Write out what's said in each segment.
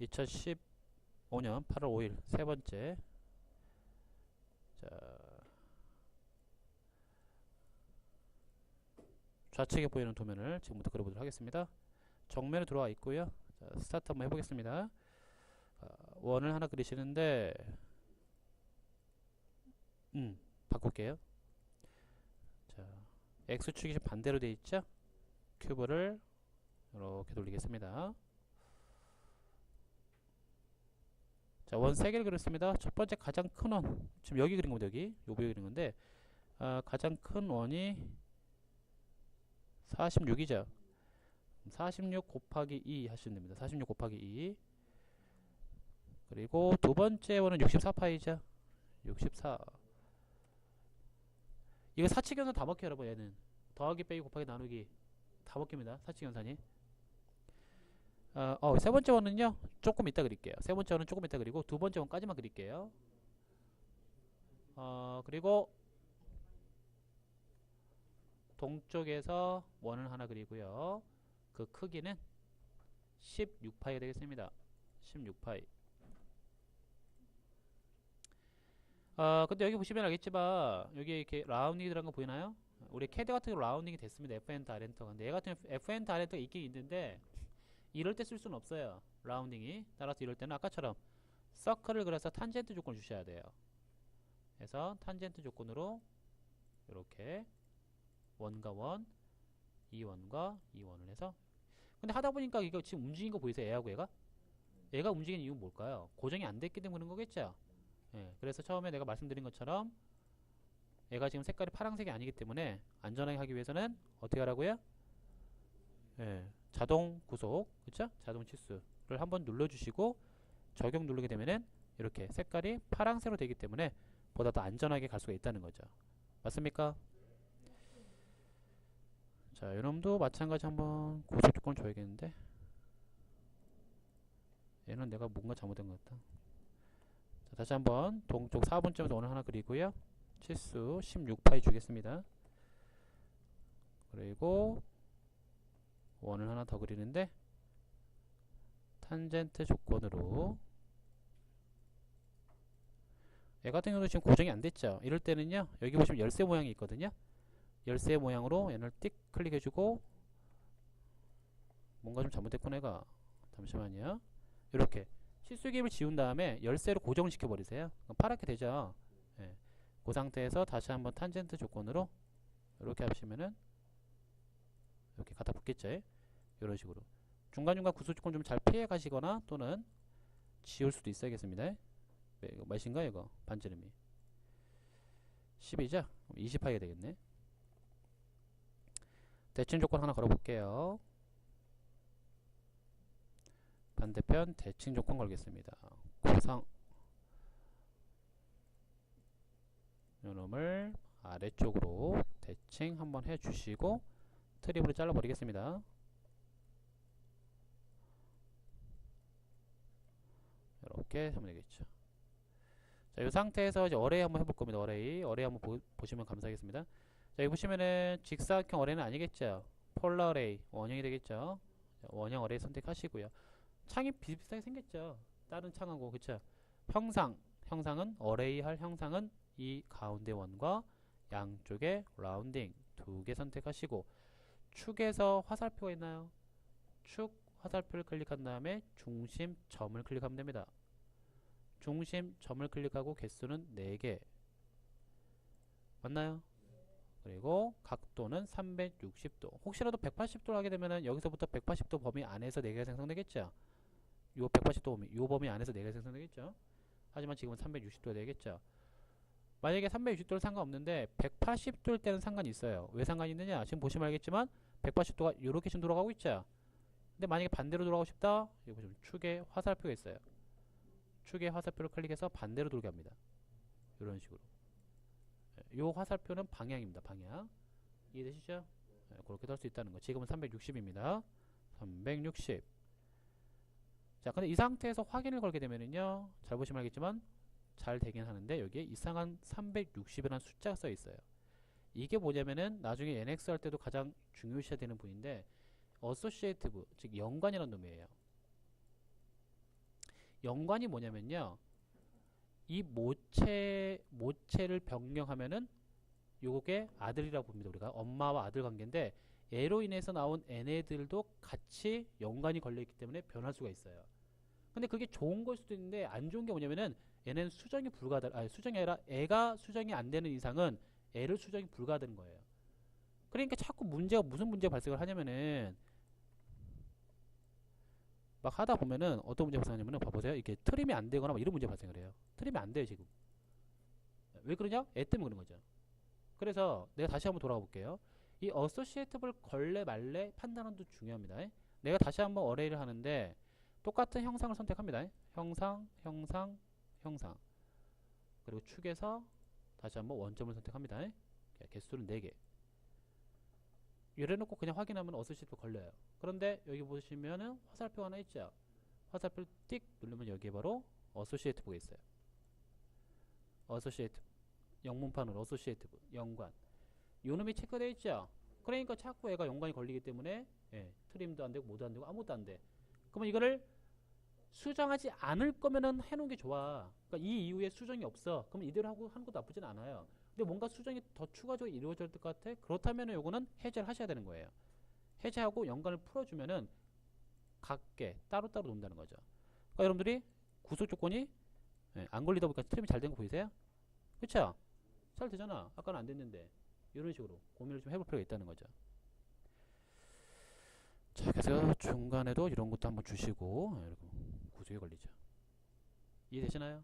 2015년 8월 5일 세 번째 자 좌측에 보이는 도면을 지금부터 그려보도록 하겠습니다. 정면에 들어와 있고요. 자, 스타트 한번 해보겠습니다. 아, 원을 하나 그리시는데 음 바꿀게요. 자 x축이 반대로 돼 있죠? 큐브를 이렇게 돌리겠습니다. 자, 원 3개를 그렸습니다. 첫 번째 가장 큰 원, 지금 여기 그린 겁니다. 여기. 요 부위 그린 건데, 아, 가장 큰 원이 46이죠. 46 곱하기 2 하시면 됩니다. 46 곱하기 2. 그리고 두 번째 원은 64파이죠. 64. 이거 사칙연산 다 먹혀요, 여러분, 얘는. 더하기, 빼기, 곱하기, 나누기. 다 먹힙니다. 사칙연산이. 어, 어, 세 번째 원은요, 조금 이따 그릴게요. 세 번째 원은 조금 이따 그리고, 두 번째 원까지만 그릴게요. 어, 그리고, 동쪽에서 원을 하나 그리고요. 그 크기는 16파이가 되겠습니다. 16파이. 어, 근데 여기 보시면 알겠지만, 여기 이렇게 라운딩이 들어간 거 보이나요? 우리 캐드 같은 경우 라운딩이 됐습니다. FN 다렌터가. 근데 얘 같은 FN 다렌터가 있긴 있는데, 이럴 때 쓸 수는 없어요. 라운딩이. 따라서 이럴 때는 아까처럼 서클을 그려서 탄젠트 조건을 주셔야 돼요. 그래서 탄젠트 조건으로 이렇게 원과 원, 이 원과 이 원을 해서 근데 하다 보니까 이거 지금 움직인 거 보이세요? 얘하고 얘가? 얘가 움직이는 이유는 뭘까요? 고정이 안 됐기 때문에 그런 거겠죠? 예, 그래서 처음에 내가 말씀드린 것처럼 얘가 지금 색깔이 파란색이 아니기 때문에 안전하게 하기 위해서는 어떻게 하라고요? 예, 자동 구속, 그쵸? 자동 치수를 한번 눌러주시고 적용 누르게 되면은 이렇게 색깔이 파란색으로 되기 때문에 보다 더 안전하게 갈 수가 있다는 거죠. 맞습니까? 자, 이놈도 마찬가지 한번 구속 조건 줘야겠는데 얘는 내가 뭔가 잘못된 것 같다. 자, 다시 한번 동쪽 4번점에서 오늘 하나 그리고요. 치수 16파이 주겠습니다. 그리고 원을 하나 더 그리는데 탄젠트 조건으로 얘 같은 경우도 지금 고정이 안 됐죠. 이럴 때는요. 여기 보시면 열쇠 모양이 있거든요. 열쇠 모양으로 얘를 띡 클릭해주고 뭔가 좀 잘못됐구나 얘가 잠시만요. 이렇게 실수기입을 지운 다음에 열쇠로 고정시켜 버리세요. 파랗게 되죠. 예. 그 상태에서 다시 한번 탄젠트 조건으로 이렇게 하시면은 이렇게 갖다 붙겠죠. 이런 식으로 중간중간 구조 조건 좀 잘 피해 가시거나 또는 지울 수도 있어야겠습니다. 네, 이거 몇인가 이거 반지름이 10이죠? 20파이가 되겠네. 대칭 조건 하나 걸어볼게요. 반대편 대칭 조건 걸겠습니다. 고상 요놈을 아래쪽으로 대칭 한번 해주시고 트립으로 잘라버리겠습니다. 이렇게 하면 되겠죠. 자, 이 상태에서 이제 어레이 한번 해볼 겁니다. 어레이. 어레이 한번 보, 보시면 감사하겠습니다. 자, 여기 보시면은 직사각형 어레이는 아니겠죠. 폴라 어레이 원형이 되겠죠. 자, 원형 어레이 선택하시고요. 창이 비슷비슷하게 생겼죠. 다른 창하고 그쵸? 형상 형상은 어레이 할 형상은 이 가운데 원과 양쪽에 라운딩 두 개 선택하시고 축에서 화살표가 있나요? 축 화살표를 클릭한 다음에 중심 점을 클릭하면 됩니다. 중심 점을 클릭하고 개수는 4개. 맞나요? 그리고 각도는 360도. 혹시라도 180도를 하게 되면 여기서부터 180도 범위 안에서 4개가 생성되겠죠? 요 180도 범위 요 범위 안에서 4개가 생성되겠죠? 하지만 지금은 360도가 되겠죠? 만약에 360도는 상관없는데 180도일 때는 상관이 있어요. 왜 상관이 있느냐? 지금 보시면 알겠지만 180도가 이렇게 지금 돌아가고 있죠? 근데 만약에 반대로 돌아가고 싶다? 여기 보시면 축에 화살표가 있어요 축에 화살표를 클릭해서 반대로 돌게 합니다 이런 식으로 이 화살표는 방향입니다 방향 이해되시죠? 네, 그렇게 할수 있다는 거 지금은 360입니다 360 자, 근데 이 상태에서 확인을 걸게 되면은요, 잘 보시면 알겠지만, 잘 되긴 하는데, 여기에 이상한 360이라는 숫자가 써 있어요. 이게 뭐냐면은, 나중에 NX 할 때도 가장 중요시해야 되는 부분인데, associative, 즉, 연관이라는 놈이에요. 연관이 뭐냐면요. 이 모체 모체를 변경하면은 요게 아들이라고 봅니다. 우리가 엄마와 아들 관계인데 애로 인해서 나온 얘네들도 같이 연관이 걸려 있기 때문에 변할 수가 있어요. 근데 그게 좋은 걸 수도 있는데 안 좋은 게 뭐냐면은 얘는 수정이 불가하다. 아니 수정이 아니라 애가 수정이 안 되는 이상은 애를 수정이 불가하다는 거예요. 그러니까 자꾸 문제가 무슨 문제가 발생을 하냐면은 막 하다 보면은 어떤 문제가 발생하냐면은 봐보세요. 이게 트림이 안 되거나 막 이런 문제 가 발생을 해요. 트림이 안 돼요 지금. 왜 그러냐? 애 때문에 그런 거죠. 그래서 내가 다시 한번 돌아가 볼게요. 이 어소시에이트블 걸레 말레 판단도 중요합니다. 내가 다시 한번 어레이를 하는데 똑같은 형상을 선택합니다. 형상, 형상, 형상. 그리고 축에서 다시 한번 원점을 선택합니다. 개수는 4개. 이래놓고 그냥 확인하면 어소시에이트 걸려요. 그런데 여기 보시면은 화살표 하나 있죠. 화살표를 띡 누르면 여기에 바로 어소시에이트브가 있어요. 어소시에이트 영문판으로 어소시에이티브 연관 요놈이 체크되어 있죠 그러니까 자꾸 애가 연관이 걸리기 때문에 예, 트림도 안 되고 모두 안 되고 아무것도 안 돼. 그러면 이거를 수정하지 않을 거면은 해놓은 게 좋아. 그러니까 이 이후에 수정이 없어. 그러면 이대로 하고 하는 것도 나쁘진 않아요. 근데 뭔가 수정이 더 추가적으로 이루어질 것 같아. 그렇다면 은 요거는 해제를 하셔야 되는 거예요. 해제하고 연관을 풀어주면은 각계 따로따로 논다는 거죠. 그러니까 여러분들이 구속 조건이 예, 안 걸리다 보니까 트림이 잘 된 거 보이세요? 그쵸? 잘 되잖아. 아까는 안 됐는데. 이런 식으로 고민을 좀 해볼 필요가 있다는 거죠. 자, 그래서 중간에도 이런 것도 한번 주시고, 이렇게 구조에 걸리죠. 이해되시나요?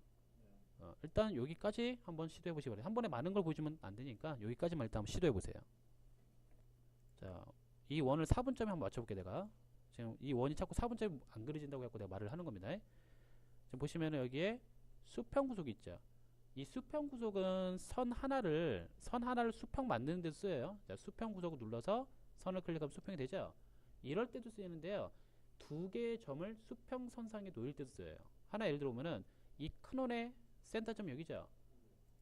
어, 일단 여기까지 한번 시도해 보시기 바랍니다. 한 번에 많은 걸 보여주면 안 되니까 여기까지만 일단 한번 시도해 보세요. 자, 이 원을 4분점에 한번 맞춰볼게 내가. 지금 이 원이 자꾸 4분점이 안 그려진다고 해서 내가 말을 하는 겁니다. 지금 보시면 여기에 수평 구속이 있죠. 이 수평 구속은 선 하나를 선 하나를 수평 만드는 데 쓰여요. 자, 수평 구속을 눌러서 선을 클릭하면 수평이 되죠. 이럴 때도 쓰이는데요. 두 개의 점을 수평 선상에 놓일 때도 쓰여요. 하나 예를 들어보면은 이 큰 원의 센터점 여기죠.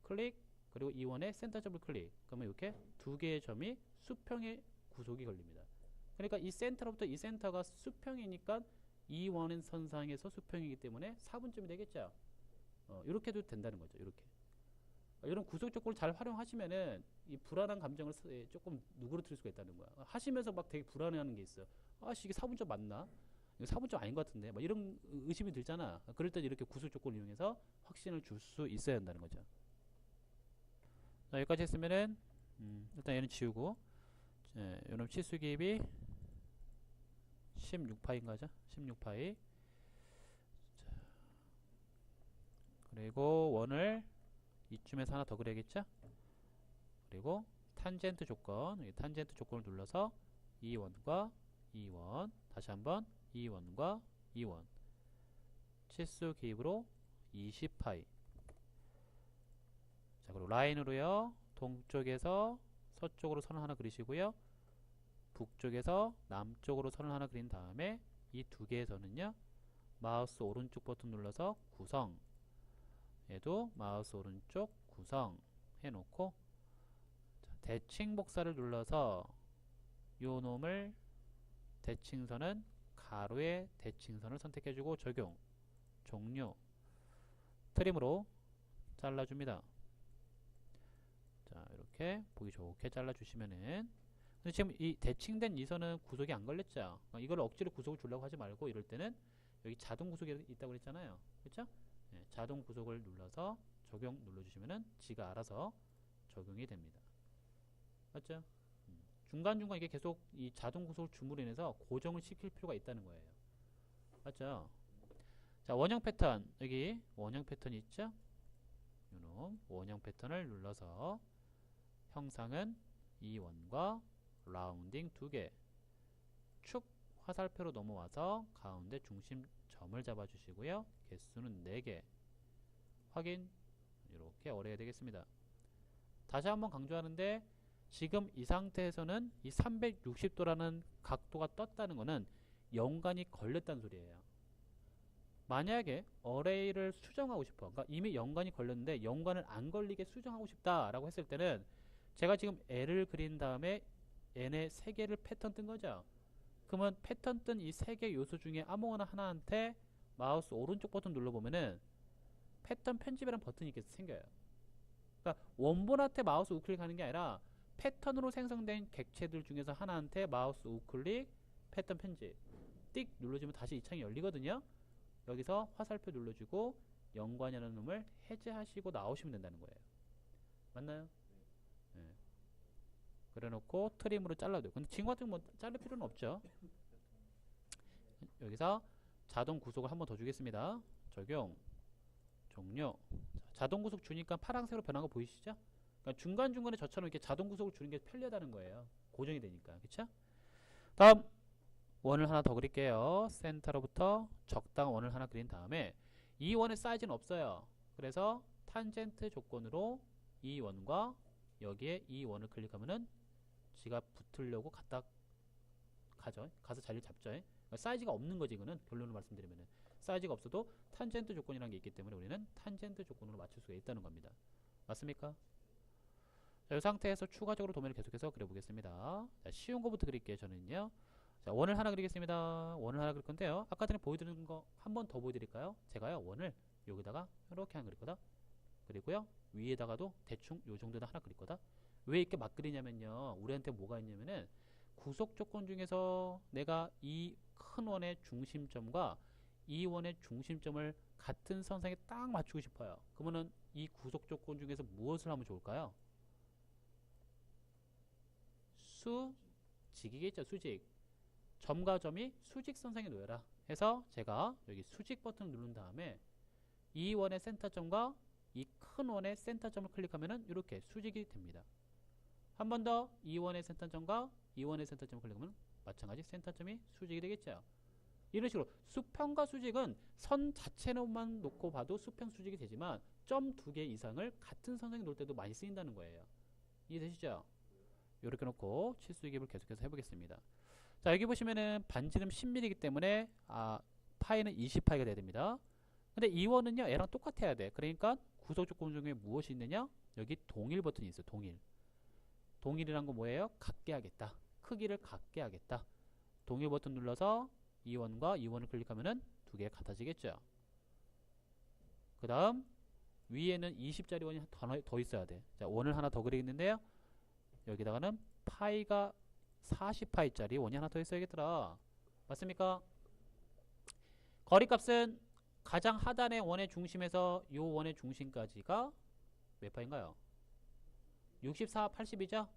클릭 그리고 이 원의 센터점을 클릭. 그러면 이렇게 두 개의 점이 수평의 구속이 걸립니다. 그러니까 이 센터로부터 이 센터가 수평이니까 이 원의 선상에서 수평이기 때문에 4분점이 되겠죠. 어, 이렇게 해도 된다는 거죠. 이렇게. 이런 구속 조건을 잘 활용하시면은 이 불안한 감정을 스- 조금 누그러뜨릴 수가 있다는 거야. 하시면서 막 되게 불안해하는 게 있어요. 아씨 이게 사분점 맞나? 이거 사분점 아닌 것 같은데. 막 이런 의심이 들잖아. 그럴 때 이렇게 구속 조건을 이용해서 확신을 줄 수 있어야 한다는 거죠. 자 여기까지 했으면은 음, 일단 얘는 지우고 자, 요놈 치수 기입이 16파인가죠? 16파이. 그리고 원을 이쯤에서 하나 더 그려야겠죠? 그리고 탄젠트 조건, 이 탄젠트 조건을 눌러서 2원과 2원, 다시 한번 2원과 2원. 치수 기입으로 20파이. 자, 그리고 라인으로요. 동쪽에서 서쪽으로 선을 하나 그리시고요. 북쪽에서 남쪽으로 선을 하나 그린 다음에 이두 선은요. 마우스 오른쪽 버튼 눌러서 구성 얘도 마우스 오른쪽 구성 해놓고 자, 대칭 복사를 눌러서 요 놈을 대칭선은 가로의 대칭선을 선택해주고 적용 종료 트림으로 잘라줍니다. 자 이렇게 보기 좋게 잘라주시면은 근데 지금 이 대칭된 이 선은 구속이 안 걸렸죠. 그러니까 이걸 억지로 구속을 주려고 하지 말고 이럴 때는 여기 자동 구속이 있다고 그랬잖아요. 그렇죠? 네, 자동 구속을 눌러서 적용 눌러주시면은 지가 알아서 적용이 됩니다. 맞죠? 음. 중간중간 이게 계속 이 자동 구속을 줌으로 인해서 고정을 시킬 필요가 있다는 거예요. 맞죠? 자, 원형 패턴. 여기 원형 패턴이 있죠? 요놈 원형 패턴을 눌러서 형상은 이 원과 라운딩 두 개. 축 화살표로 넘어와서 가운데 중심 점을 잡아주시고요. 개수는 4개. 확인. 이렇게 어려야 되겠습니다. 다시 한번 강조하는데 지금 이 상태에서는 이 360도라는 각도가 떴다는 것은 연관이 걸렸다는 소리예요. 만약에 어레이를 수정하고 싶어. 그러니까 이미 연관이 걸렸는데 연관을 안 걸리게 수정하고 싶다라고 했을 때는 제가 지금 L을 그린 다음에 N의 세 개를 패턴 뜬 거죠. 그러면 패턴 뜬이세개 요소 중에 아무거나 하나한테 마우스 오른쪽 버튼 눌러보면은 패턴 편집이라는 버튼이 이렇게 생겨요. 그러니까 원본한테 마우스 우클릭하는 게 아니라 패턴으로 생성된 객체들 중에서 하나한테 마우스 우클릭 패턴 편집 띡 눌러주면 다시 이 창이 열리거든요. 여기서 화살표 눌러주고 연관이라는 놈을 해제하시고 나오시면 된다는 거예요. 맞나요? 네. 그래놓고 트림으로 잘라도 근데 지금 같은 뭐 자를 필요는 없죠. 여기서 자동 구속을 한 번 더 주겠습니다. 적용 종료 자, 자동 구속 주니까 파란색으로 변한 거 보이시죠? 그러니까 중간중간에 저처럼 이렇게 자동 구속을 주는 게 편리하다는 거예요. 고정이 되니까. 그쵸? 다음 원을 하나 더 그릴게요. 센터로부터 적당 원을 하나 그린 다음에 이 원의 사이즈는 없어요. 그래서 탄젠트 조건으로 이 원과 여기에 이 원을 클릭하면은 지가 붙으려고 갖다 가죠. 가서 자리를 잡죠. 그러니까 사이즈가 없는 거지 이거는 결론을 말씀드리면은 사이즈가 없어도 탄젠트 조건이라는 게 있기 때문에 우리는 탄젠트 조건으로 맞출 수가 있다는 겁니다. 맞습니까? 자, 이 상태에서 추가적으로 도면을 계속해서 그려보겠습니다. 자, 쉬운 거부터 그릴게요. 저는요. 자, 원을 하나 그리겠습니다. 원을 하나 그릴 건데요. 아까 전에 보여드린 거 한 번 더 보여드릴까요? 제가요 원을 여기다가 이렇게 하나 그릴 거다. 그리고요 위에다가도 대충 요 정도다 하나 그릴 거다. 왜 이렇게 막 그리냐면요. 우리한테 뭐가 있냐면은 구속 조건 중에서 내가 이 큰 원의 중심점과 이 원의 중심점을 같은 선상에 딱 맞추고 싶어요. 그러면은 이 구속 조건 중에서 무엇을 하면 좋을까요? 수직이겠죠. 수직. 점과 점이 수직 선상에 놓여라. 해서 제가 여기 수직 버튼을 누른 다음에 이 원의 센터점과 이 큰 원의 센터점을 클릭하면은 이렇게 수직이 됩니다. 한 번 더 이 원의 센터점과 이 원의 센터점을 클릭하면 마찬가지 센터점이 수직이 되겠죠. 이런 식으로 수평과 수직은 선 자체로만 놓고 봐도 수평 수직이 되지만 점 두 개 이상을 같은 선상에 놓을 때도 많이 쓰인다는 거예요. 이해되시죠? 이렇게 놓고 치수기입을 계속해서 해보겠습니다. 자 여기 보시면은 반지름 10mm이기 때문에 아 파이는 20파이가 돼야 됩니다. 근데 이 원은요 얘랑 똑같아야 돼. 그러니까 구속 조건 중에 무엇이 있느냐? 여기 동일 버튼이 있어요. 동일. 동일이란 건 뭐예요? 같게 하겠다. 크기를 같게 하겠다. 동일 버튼 눌러서 이 원과 이 원을 클릭하면은 두 개 같아지겠죠. 그 다음 위에는 20짜리 원이 더, 더 있어야 돼. 자 원을 하나 더 그리겠는데요. 여기다가는 파이가 40파이짜리 원이 하나 더 있어야겠더라. 맞습니까? 거리값은 가장 하단의 원의 중심에서 요 원의 중심까지가 몇 파인가요? 64, 80이죠?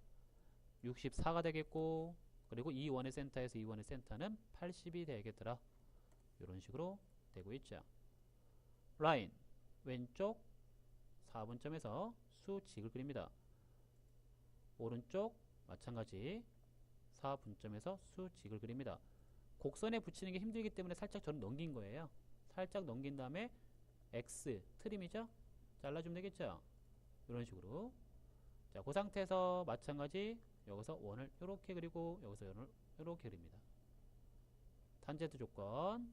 64가 되겠고 그리고 이 원의 센터에서 이 원의 센터는 80이 되겠더라. 이런 식으로 되고 있죠. 라인 왼쪽 4분점에서 수직을 그립니다. 오른쪽 마찬가지 4 분점에서 수직을 그립니다. 곡선에 붙이는 게 힘들기 때문에 살짝 저는 넘긴 거예요. 살짝 넘긴 다음에 X 트림이죠? 잘라주면 되겠죠? 이런 식으로 자, 그 상태에서 마찬가지 여기서 원을 이렇게 그리고 여기서 원을 이렇게 그립니다. 탄젠트 조건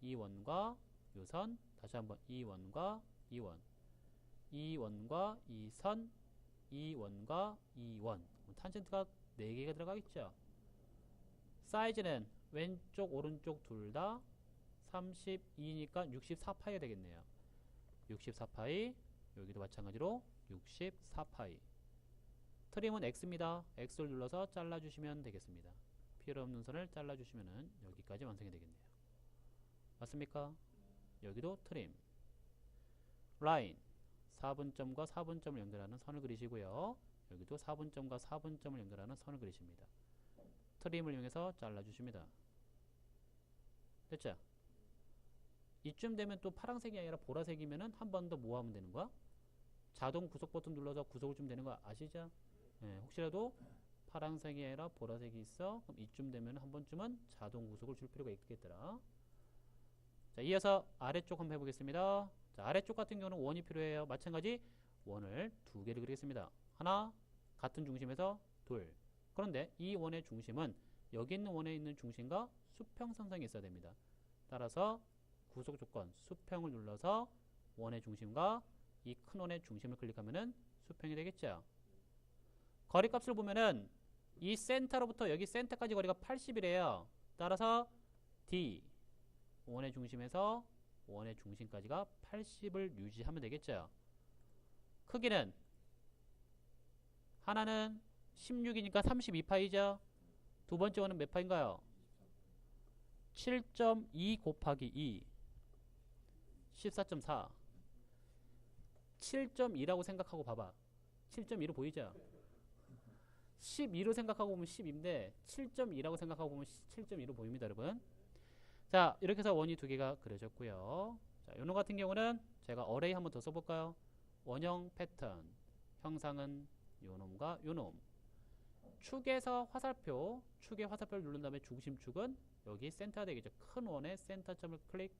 이 원과 요선 다시 한번 이 원과 이 원, 이 원과 이 선, 이 원과 이 원. 탄젠트가 4개가 들어가겠죠. 사이즈는 왼쪽 오른쪽 둘 다 32니까 64파이가 되겠네요. 64파이 여기도 마찬가지로 64파이 트림은 X입니다. X를 눌러서 잘라주시면 되겠습니다. 필요 없는 선을 잘라주시면 여기까지 완성이 되겠네요. 맞습니까? 여기도 트림 라인 4분점과 4분점을 연결하는 선을 그리시고요. 여기도 4분점과 4분점을 연결하는 선을 그리십니다. 트림을 이용해서 잘라주십니다. 됐죠? 이쯤 되면 또 파란색이 아니라 보라색이면은 한번더뭐 하면 되는 거야? 자동 구속 버튼 눌러서 구속을 좀 되는 거 아시죠? 예, 혹시라도 파란색이 아니라 보라색이 있어 그럼 이쯤 되면 한 번쯤은 자동 구속을 줄 필요가 있겠더라 자 이어서 아래쪽 한번 해보겠습니다 자 아래쪽 같은 경우는 원이 필요해요. 마찬가지 원을 두 개를 그리겠습니다. 하나 같은 중심에서 둘. 그런데 이 원의 중심은 여기 있는 원에 있는 중심과 수평선상에 있어야 됩니다. 따라서 구속 조건 수평을 눌러서 원의 중심과 이 큰 원의 중심을 클릭하면은 수평이 되겠죠. 거리 값을 보면은 이 센터로부터 여기 센터까지 거리가 80이래요. 따라서 D 원의 중심에서 원의 중심까지가 80을 유지하면 되겠죠. 크기는 하나는 16이니까 32파이죠. 두 번째 원은 몇 파인가요? 7.2 곱하기 2 14.4 7.2라고 생각하고 봐봐 7.2로 보이죠? 12로 생각하고 보면 10인데 7.2라고 생각하고 보면 7.2로 보입니다 여러분 자 이렇게 해서 원이 두 개가 그려졌고요. 자 요놈 같은 경우는 제가 어레이 한번 더 써볼까요? 원형 패턴. 형상은 요놈과 요놈. 축에서 화살표 축에 화살표를 누른 다음에 중심축은 여기 센터 되겠죠. 큰 원의 센터점을 클릭.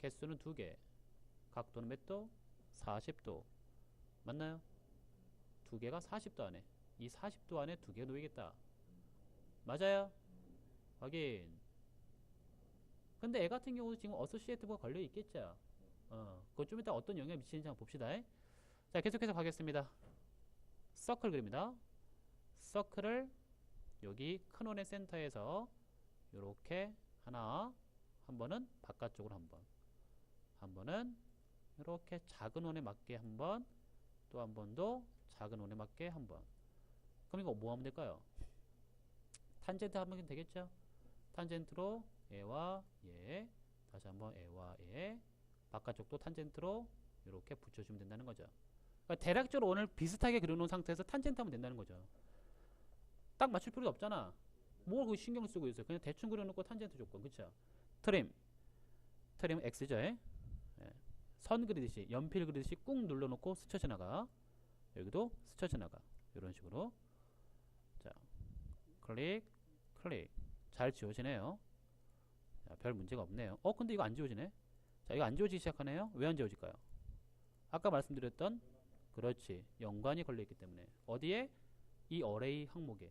개수는 두개. 각도는 몇 도? 40도. 맞나요? 두 개가 40도 안에. 이 40도 안에 두 개 놓이겠다. 맞아요? 확인 근데 애 같은 경우 지금 어소시에이트가 걸려 있겠죠. 어, 그것 좀 이따 어떤 영향을 미치는지 한번 봅시다. 자 계속해서 가겠습니다. 서클 그립니다. 서클을 여기 큰 원의 센터에서 이렇게 하나 한 번은 바깥쪽으로 한 번 한 번은 이렇게 작은 원에 맞게 한 번 또 한 번도 작은 원에 맞게 한 번. 그럼 이거 뭐 하면 될까요? 탄젠트 하면 되겠죠? 탄젠트로 얘와 얘 다시 한번 얘와 얘 바깥쪽도 탄젠트로 이렇게 붙여주면 된다는 거죠. 그러니까 대략적으로 오늘 비슷하게 그려놓은 상태에서 탄젠트 하면 된다는 거죠. 딱 맞출 필요도 없잖아. 뭘 그 신경 쓰고 있어요? 그냥 대충 그려놓고 탄젠트 조건 그쵸? 트림. 트림 X죠 예. 선 그리듯이 연필 그리듯이 꾹 눌러놓고 스쳐 지나가. 여기도 스쳐 지나가. 이런 식으로. 자 클릭 클릭. 잘 지워지네요 자, 별 문제가 없네요. 어 근데 이거 안 지워지네? 자 이거 안 지워지기 시작하네요. 왜 안 지워질까요? 아까 말씀드렸던 그렇지. 연관이 걸려있기 때문에. 어디에? 이 어레이 항목에.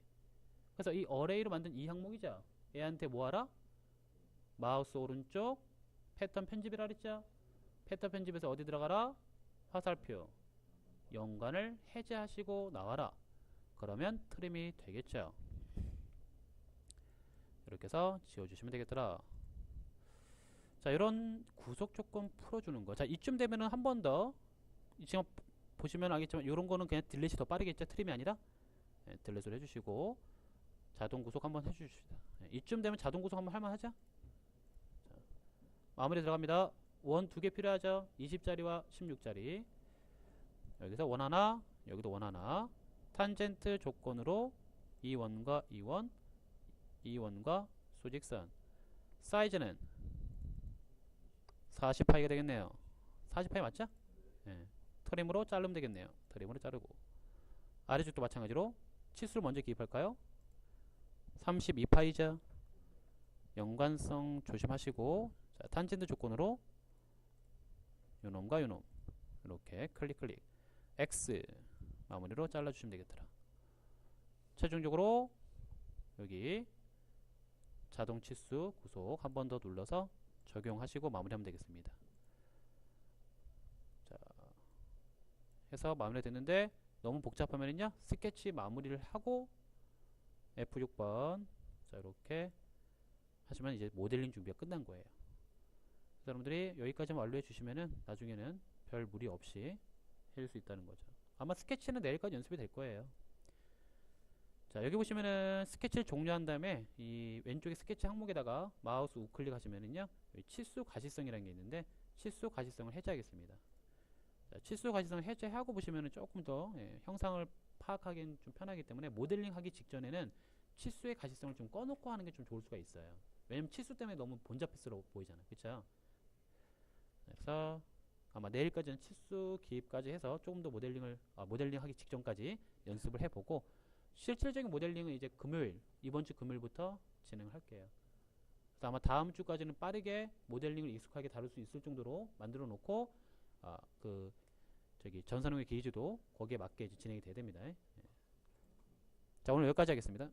그래서 이 어레이로 만든 이 항목이죠 얘한테 뭐하라? 마우스 오른쪽 패턴 편집이라 그랬죠? 패턴 편집에서 어디 들어가라? 화살표. 연관을 해제하시고 나와라. 그러면 트림이 되겠죠? 이렇게 해서 지워주시면 되겠더라 자 이런 구속 조건 풀어주는 거자 이쯤 되면은 한 번 더 지금 보시면 알겠지만 이런 거는 그냥 딜렛이 더 빠르겠죠? 트림이 아니라? 네, 딜렛을 해주시고 자동 구속 한번 해주십시다. 네, 이쯤 되면 자동 구속 한번 할만하죠? 자, 마무리 들어갑니다. 원 두 개 필요하죠? 20짜리와 16짜리. 여기서 원 하나 여기도 원 하나. 탄젠트 조건으로 이 원과 이 원, 이 원과 수직선. 사이즈는 40파이가 되겠네요. 40파이 맞죠? 네. 트림으로 자르면 되겠네요. 트림으로 자르고. 아래쪽도 마찬가지로 치수를 먼저 기입할까요? 32파이죠. 연관성 조심하시고 자, 탄젠트 조건으로 요놈과 요놈. 이렇게 클릭 클릭. X 마무리로 잘라주시면 되겠더라. 최종적으로 여기 자동 치수 구속 한 번 더 눌러서 적용하시고 마무리하면 되겠습니다. 자 해서 마무리 됐는데 너무 복잡하면요 스케치 마무리를 하고 F6번. 자 이렇게 하시면 이제 모델링 준비가 끝난 거예요. 여러분들이 여기까지만 완료해 주시면은 나중에는 별 무리 없이 할수 있다는 거죠. 아마 스케치는 내일까지 연습이 될 거예요. 자 여기 보시면은 스케치를 종료한 다음에 이 왼쪽에 스케치 항목에다가 마우스 우클릭 하시면은요 치수 가시성이라는 게 있는데 치수 가시성을 해제하겠습니다. 자, 치수 가시성을 해제하고 보시면은 조금 더 예, 형상을 파악하기는 좀 편하기 때문에 모델링 하기 직전에는 치수의 가시성을 좀 꺼놓고 하는 게 좀 좋을 수가 있어요. 왜냐면 치수 때문에 너무 본잡스러워 보이잖아요. 그쵸? 그래서 아마 내일까지는 치수 기입까지 해서 조금 더 모델링을 아, 모델링 하기 직전까지 연습을 해보고 실질적인 모델링은 이제 금요일 이번 주 금요일부터 진행을 할게요. 그래서 아마 다음 주까지는 빠르게 모델링을 익숙하게 다룰 수 있을 정도로 만들어 놓고 아, 그 저기 전산후의 게이지도 거기에 맞게 진행이 돼야 됩니다. 예. 자 오늘 여기까지 하겠습니다.